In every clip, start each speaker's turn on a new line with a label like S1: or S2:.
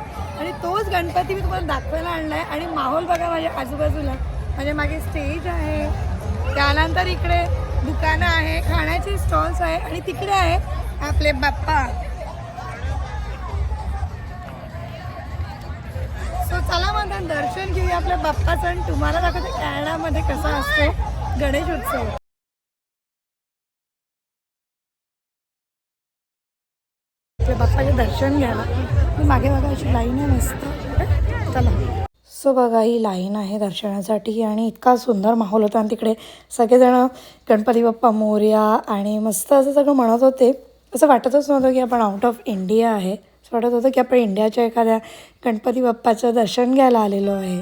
S1: गणपती आणि तोच गणपती मी तुम्हाला दाखवायला आणलाय. आणि माहोल बघा माझ्या आजूबाजूला. म्हणजे मागे स्टेज आहे. त्यानंतर इकडे दुकानं आहे. खाण्याचे स्टॉल्स आहे. आणि तिकडे आहे आपले बाप्पा. सो चला म्हणतात दर्शन घेऊया आपल्या बाप्पाचं आणि तुम्हाला दाखवते कॅनडामध्ये कसा असतो गणेश उत्सव. दर्शन घ्यायला. मी मागे बघा अशी लाईन आहे मस्त. चला. सो बघा ही लाईन आहे दर्शनासाठी आणि इतका सुंदर माहोल होता. आणि तिकडे सगळेजण गणपती बाप्पा मोर्या आणि मस्त असं सगळं म्हणत होते. असं वाटतच नव्हतं की आपण आउट ऑफ इंडिया आहे. असं वाटत होतं की आपण इंडियाच्या एखाद्या गणपती बाप्पाचं दर्शन घ्यायला आलेलो आहे.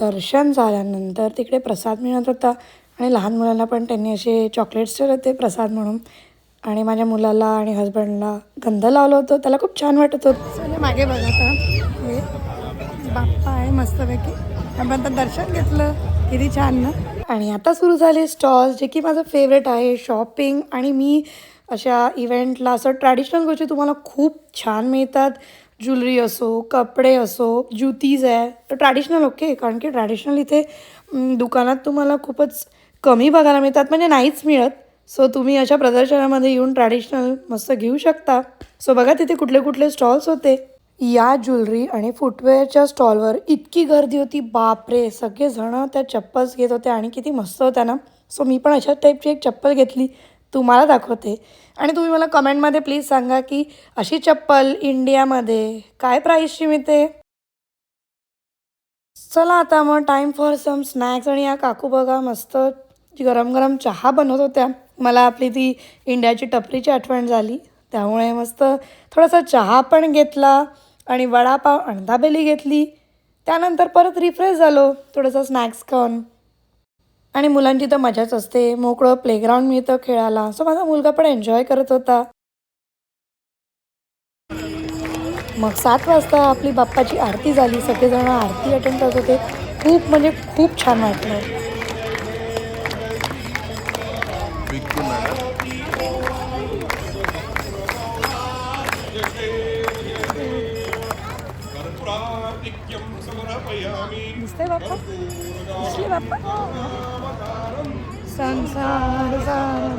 S1: दर्शन झाल्यानंतर तिकडे प्रसाद मिळत होता. आणि लहान मुलांना पण त्यांनी असे चॉकलेट्स ठेवले होते प्रसाद म्हणून. आणि माझ्या मुलाला आणि हजबंडला गंध लावलं होतं. त्याला खूप छान वाटत होतं. मागे बघा हे बाप्पा आहे मस्तपैकी. आपण आता दर्शन घेतलं. किती छान ना. आणि आता सुरू झाले स्टॉल्स जे की माझं फेवरेट आहे शॉपिंग आणि मी अशा इव्हेंटला असं ट्रॅडिशनल गोष्टी तुम्हाला खूप छान मिळतात. ज्वेलरी असो कपडे असो ज्युतीज आहे. तर ट्रॅडिशनल ओके कारण की ट्रॅडिशनल इथे दुकानात तुम्हाला खूपच कमी बघायला मिळतात. म्हणजे नाहीच मिळत. सो तुम्ही अशा प्रदर्शनामध्ये येऊन ट्रॅडिशनल मस्त घेऊ शकता. सो बघा तिथे कुठले कुठले स्टॉल्स होते. या ज्वेलरी आणि फुटवेअरच्या स्टॉलवर इतकी गर्दी होती. बापरे सगळेजणं त्या चप्पल्स घेत होते आणि किती मस्त होत्या ना. सो मी पण अशा टाईपची एक चप्पल घेतली. तुम्हाला दाखवते. आणि तुम्ही मला कमेंटमध्ये प्लीज सांगा की अशी चप्पल इंडियामध्ये काय प्राईसची मिळते? चला आता मग टाईम फॉर सम स्नॅक्स आणि या काकू बघा मस्त गरम गरम चहा बनवत होत्या. मला आपली ती इंडियाची टपरीची आठवण झाली. त्यामुळे मस्त थोडासा चहा पण घेतला आणि वडापाव अंडाबेली घेतली. त्यानंतर परत रिफ्रेश झालो. थोडंसं स्नॅक्स खाऊन. आणि मुलांची तर मजाच असते. मोकळं प्लेग्राऊंड मिळतं खेळायला. सो माझा मुलगा पण एन्जॉय करत होता. मग सात वाजता आपली बाप्पाची आरती झाली. सगळेजण आरती अटेंड करत होते. खूप म्हणजे खूप छान वाटलं. दिसतंय बाप्पा दिसले बाप्पा संसार सार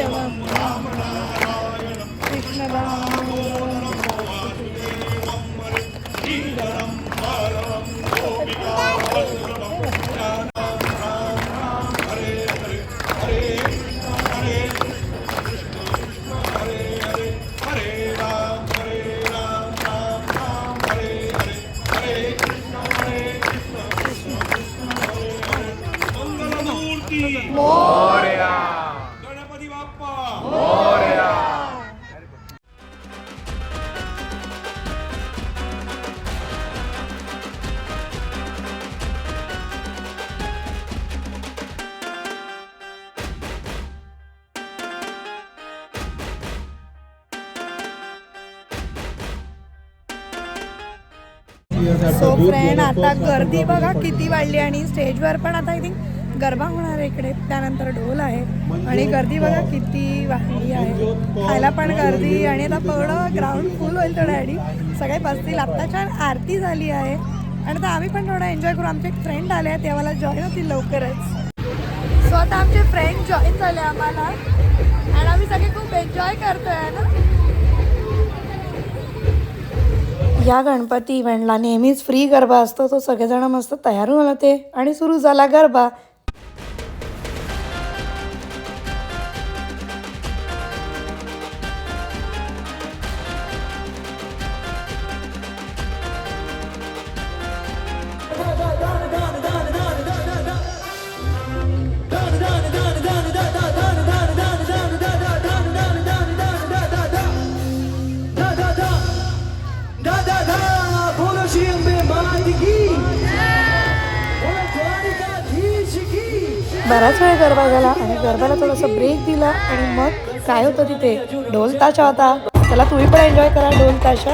S2: Jello.
S1: सो फ्रेंड आता गर्दी बघा किती वाढली आणि स्टेजवर पण आता आय थिंक गरबा होणार आहे इकडे. त्यानंतर ढोल आहे आणि गर्दी बघा किती वाढली आहे. खायला पण गर्दी आणि आता पूर्ण ग्राउंड फुल होईल थोड्या आधी सगळे बसतील. आत्ता छान आरती झाली आहे. आणि आता आम्ही पण थोडं एन्जॉय करू. आमचे एक फ्रेंड आले आहेत. ते आम्हाला जॉईन होतील लवकरच. सो आता आमचे फ्रेंड जॉईन झाले आम्हाला. आणि आम्ही सगळे खूप एन्जॉय करतोय ना? या गणपती इव्हेंटला नेहमीच फ्री गरबा असतो. तो सगळेजण मस्त तयार होऊन होते आणि सुरू झाला गरबा. बराच वेळ गरबा झाला आणि गरबाला थोडासा ब्रेक दिला आणि मग काय होतं तिथे? ढोल ताशा होता. त्याला तुम्ही पण एन्जॉय करा ढोल ताशा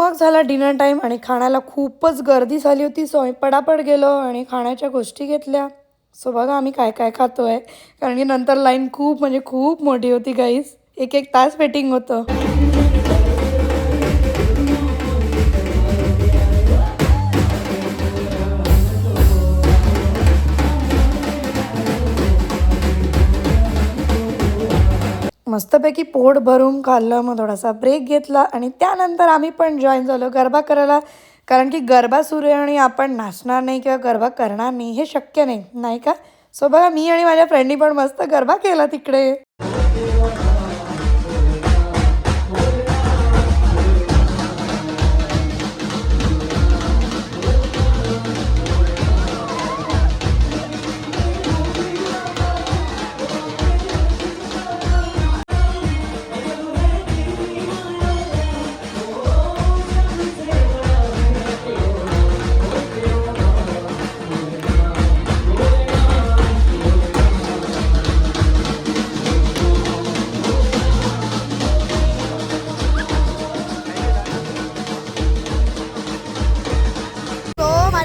S1: मग झाला डिनर टाईम आणि खाण्याला खूपच गर्दी झाली होती. सो आम्ही पडापड गेलो आणि खाण्याच्या गोष्टी घेतल्या. सो बघा आम्ही काय काय खातो आहे कारण की नंतर लाईन खूप म्हणजे खूप मोठी होती गाईस एक एक तास वेटिंग होतं. मस्तपैकी पोट भरून खाल्लं मग थोडासा ब्रेक घेतला आणि त्यानंतर आम्ही पण जॉईन झालो गरबा करायला. कारण की गरबा सुरू आहे आणि आपण नाचणार नाही किंवा गरबा करणार नाही हे शक्य नाही नाही का? सो बघा मी आणि माझ्या फ्रेंडनी पण मस्त गरबा केला तिकडे.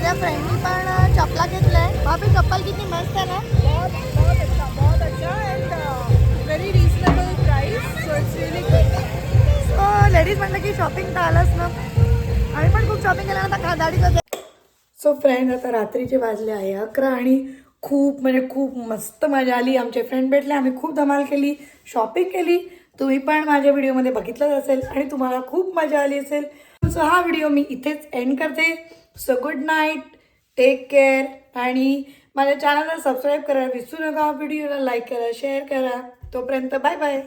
S1: माझ्या फ्रेंडनी पण चपला घेतलाय. बाबी चप्पल किती मस्त आहे ना?
S3: बहुत अच्छा बहुत अच्छा. And very reasonable price
S1: so ladies म्हटलं की शॉपिंग तर आलंच ना. आम्ही पण खूप शॉपिंग केल्यानंतर खादाडी करतो सो फ्रेंड आता रात्रीचे वाजले आहे अकरा आणि खूप म्हणजे खूप मस्त मजा आली. आमचे फ्रेंड भेटले आम्ही खूप धमाल केली शॉपिंग केली. तुम्ही पण माझ्या व्हिडिओमध्ये बघितलंच असेल आणि तुम्हाला खूप मजा आली असेल. सो हा व्हिडिओ मी इथेच एंड करते. So good night take care आणि माझ्या चॅनलला सबस्क्राईब करा. विसरू नका व्हिडिओला लाईक करा शेअर करा. तोपर्यंत बाय बाय